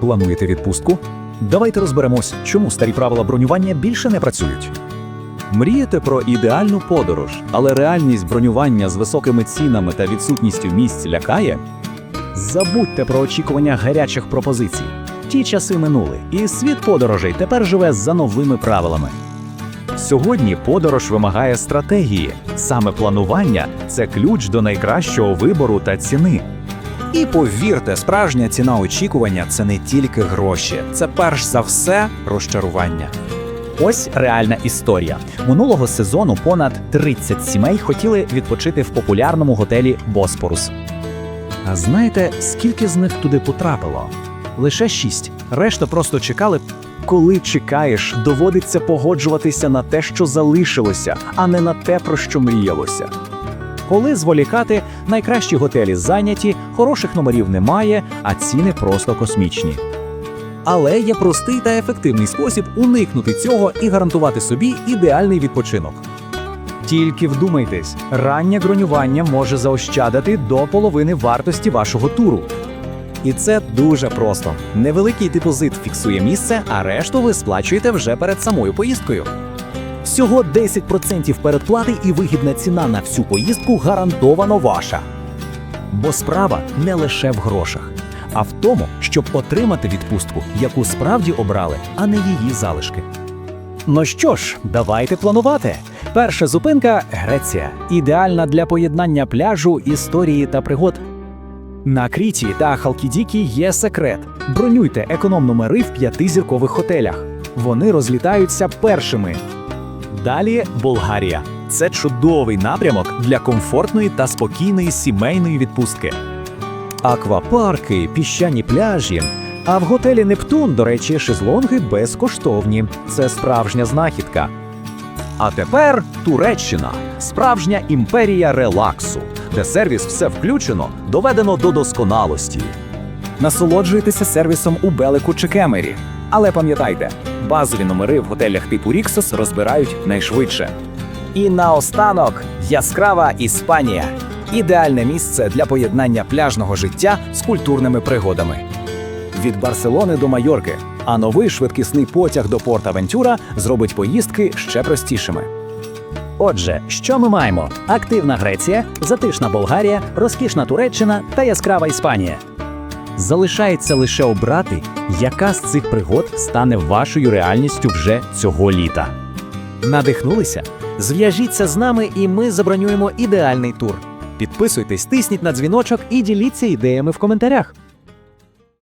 Плануєте відпустку? Давайте розберемось, чому старі правила бронювання більше не працюють. Мрієте про ідеальну подорож, але реальність бронювання з високими цінами та відсутністю місць лякає? Забудьте про очікування гарячих пропозицій. Ті часи минули, і світ подорожей тепер живе за новими правилами. Сьогодні подорож вимагає стратегії. Саме планування це ключ до найкращого вибору та ціни. І повірте, справжня ціна очікування це не тільки гроші, це перш за все розчарування. Ось реальна історія. Минулого сезону понад 30 сімей хотіли відпочити в популярному готелі Боспорус. А знаєте, скільки з них туди потрапило? Лише шість. Решта просто чекали. Коли чекаєш, доводиться погоджуватися на те, що залишилося, а не на те, про що мріялося. Коли зволікати, найкращі готелі зайняті, хороших номерів немає, а ціни просто космічні. Але є простий та ефективний спосіб уникнути цього і гарантувати собі ідеальний відпочинок. Тільки вдумайтесь, раннє бронювання може заощадити до половини вартості вашого туру. І це дуже просто. Невеликий депозит фіксує місце, а решту ви сплачуєте вже перед самою поїздкою. Всього 10% передплати і вигідна ціна на всю поїздку гарантовано ваша. Бо справа не лише в грошах, а в тому, щоб отримати відпустку, яку справді обрали, а не її залишки. Ну що ж, давайте планувати. Перша зупинка Греція, ідеальна для поєднання пляжу, історії та пригод. На Кріті та Халкідікі є секрет: бронюйте економ-номери в п'ятизіркових готелях. Вони розлітаються першими. Далі Болгарія. Це чудовий напрямок для комфортної та спокійної сімейної відпустки. Аквапарки, піщані пляжі. А в готелі Нептун, до речі, шезлонги безкоштовні. Це справжня знахідка. А тепер Туреччина справжня імперія релаксу, де сервіс все включено, доведено до досконалості. Насолоджуйтеся сервісом у Белику чи Кемері. Але пам'ятайте, базові номери в готелях типу Ріксос розбирають найшвидше. І наостанок яскрава Іспанія ідеальне місце для поєднання пляжного життя з культурними пригодами. Від Барселони до Майорки, а новий швидкісний потяг до Порт-Авентюра зробить поїздки ще простішими. Отже, що ми маємо? Активна Греція, затишна Болгарія, розкішна Туреччина та яскрава Іспанія. Залишається лише обрати, яка з цих пригод стане вашою реальністю вже цього літа. Надихнулися? Зв'яжіться з нами, і ми забронюємо ідеальний тур. Підписуйтесь, тисніть на дзвіночок і діліться ідеями в коментарях.